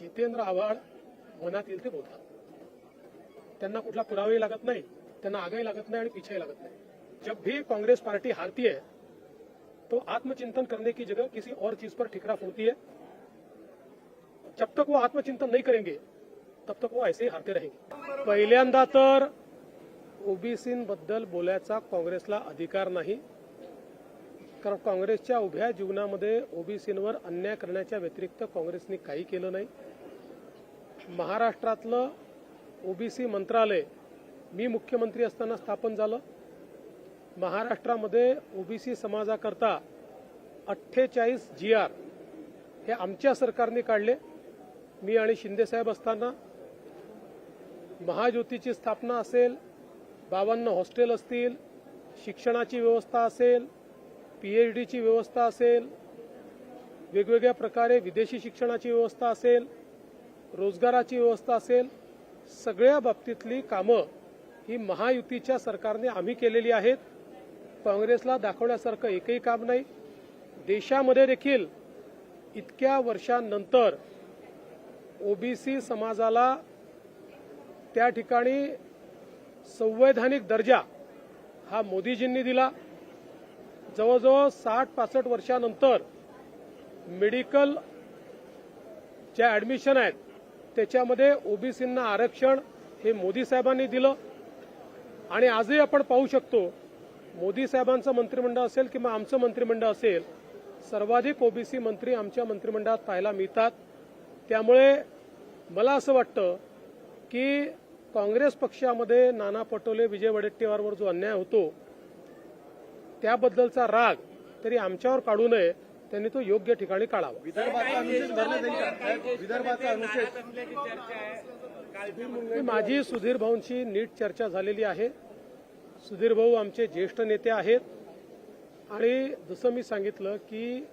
जितेंद्र आव्हाड मनात येईल ते बोलतात. त्यांना कुठला पुरावाही लागत नाही त्यांना आगाही लागत नाही आणि पिछाही लागत नाही. जब भी कांग्रेस पार्टी हारती है तो आत्मचिंतन करने की जगह किसी और चीज पर ठिकरा फोड़ती है। जब तक वो आत्मचिंतन नहीं करेंगे तब तक वो ऐसे ही हारते रहेंगे। पहिल्यांदा तर ओबीसीबद्दल बोलायचा काँग्रेसला अधिकार नाही कारण काँग्रेसच्या उभ्या जीवनामध्ये ओबीसींवर अन्याय करण्याच्या व्यतिरिक्त काँग्रेसने काही केलं नाही. महाराष्ट्रातलं ओबीसी मंत्रालय मी मुख्यमंत्री असताना स्थापन झालं. महाराष्ट्रामध्ये ओबीसी समाजाकरता अठ्ठेचाळीस जी आर हे आमच्या सरकारने काढले. मी आणि शिंदेसाहेब असताना महाज्योतीची स्थापना असेल बावन्न हॉस्टेल असतील शिक्षणाची व्यवस्था असेल पीएच डीची व्यवस्था असेल वेगवेगळ्या प्रकारे विदेशी शिक्षणाची व्यवस्था असेल रोजगाराची व्यवस्था असेल सगळ्या बाबतीतली कामं ही महायुतीच्या सरकारने आम्ही केलेली आहेत. काँग्रेसला दाखवण्यासारखं एकही काम नाही. देशामध्ये देखील इतक्या वर्षांनंतर ओबीसी समाजाला त्या ठिकाणी संवैधानिक दर्जा हा मोदीजींनी दिला. जवळजवळ साठ पासष्ट वर्षानंतर मेडिकल ज्या ऍडमिशन आहेत. त्याच्यामध्ये ओबीसींना आरक्षण हे मोदी साहेबांनी दिलं. आणि आजही आपण पाहू शकतो मोदी साहेबांचं मंत्रिमंडळ असेल किंवा आमचं मंत्रिमंडळ असेल सर्वाधिक ओबीसी मंत्री आमच्या मंत्रिमंडळात पाहायला मिळतात. त्यामुळे मला असं वाटतं की काँग्रेस पक्षामध्ये नाना पटोले विजय वडेट्टीवारवर जो अन्याय होतो त्याबद्दलचा राग तरी आमच्यावर काढू नये. त्यांनी तो योग्य ठिकाणी काढावा. विदर्भाचा माझी सुधीर भाऊंशी नीट चर्चा झालेली आहे. सुधीर भाऊ आमचे ज्येष्ठ नेते आहेत. आणि जसं मी सांगितलं की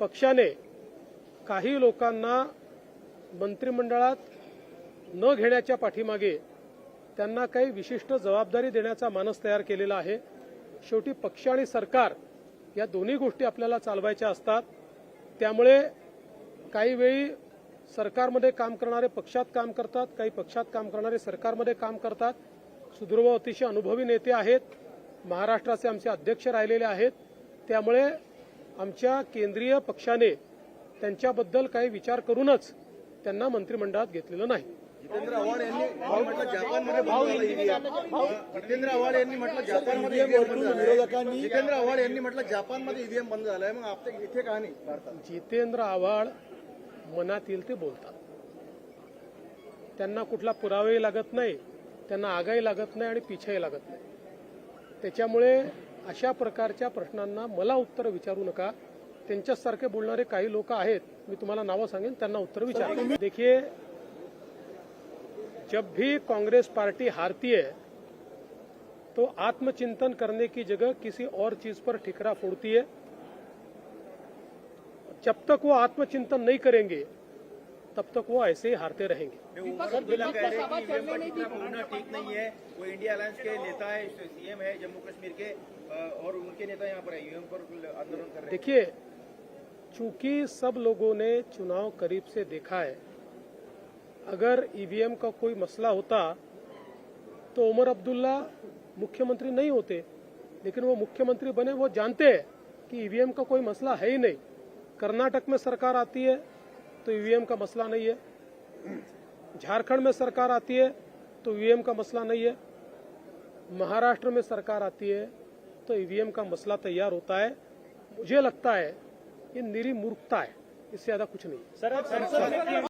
पक्षाने काही लोकांना मंत्रिमंडळात न घेण्याच्या पाठीमागे त्यांना काही विशिष्ट जबाबदारी देण्याचा मानस तयार केलेला आहे. शेवटी पक्ष आणि सरकार या दोन्ही गोष्टी आपल्याला चालवायच्या असतात. त्यामुळे काही वेळी सरकारमध्ये काम करणारे पक्षात काम करतात काही पक्षात काम करणारे सरकारमध्ये काम करतात. सुधीरभाऊ अतिशय अनुभवी नेते आहेत. महाराष्ट्राचे आमचे अध्यक्ष राहिलेले आहेत. त्यामुळे आमच्या केंद्रीय पक्षाने त्यांच्याबद्दल काही विचार करूनच त्यांना मंत्रिमंडळात घेतलेलं नाही. जितेंद्र आव्हाड यांनी म्हटलं जपानमध्ये ईव्हीएम जितेंद्र आव्हाड यांनी म्हटलं जपानमध्ये झालं जितेंद्र आव्हाड यांनी म्हटलं जपानमध्ये ईव्हीएम बंद झालाय. मग आपल्या इथे का नाही भारतात? जितेंद्र आव्हाड मनात येईल ते बोलतात. त्यांना कुठला पुरावाही लागत नाही त्यांना आगाही लागत नाही आणि पिछाही लागत नाही. त्याच्यामुळे अशा प्रकारच्या प्रश्नांना मला उत्तर विचारू नका. त्यांच्यासारखे बोलणारे काही लोक आहेत मी तुम्हाला नावं सांगेन त्यांना उत्तर विचार. देखिए जब भी कांग्रेस पार्टी हारती है तो आत्मचिंतन करने की जगह किसी और चीज़ पर ठिकरा फोड़ती है। जब तक वो आत्मचिंतन नहीं करेंगे तब तक वो ऐसे ही हारते रहेंगे। ठीक नहीं है वो इंडिया अलायंस के नेता है सीएम है जम्मू कश्मीर के और उनके नेता यहाँ पर ईवीएम पर आंदोलन कर रहे हैं। देखिए चूँकि सब लोगों ने चुनाव करीब से देखा है अगर ईवीएम का कोई मसला होता तो उमर अब्दुल्ला मुख्यमंत्री नहीं होते, लेकिन वो मुख्यमंत्री बने, वो जानते हैं कि ईवीएम का कोई मसला है ही नहीं। कर्नाटक में सरकार आती है तो ईवीएम का मसला नहीं है। झारखंड में सरकार आती है तो ईवीएम का मसला नहीं है। महाराष्ट्र में सरकार आती है तो ईवीएम का मसला तैयार होता है। मुझे लगता है, ये निरी मूर्खता है, इससे ज़्यादा कुछ नहीं सर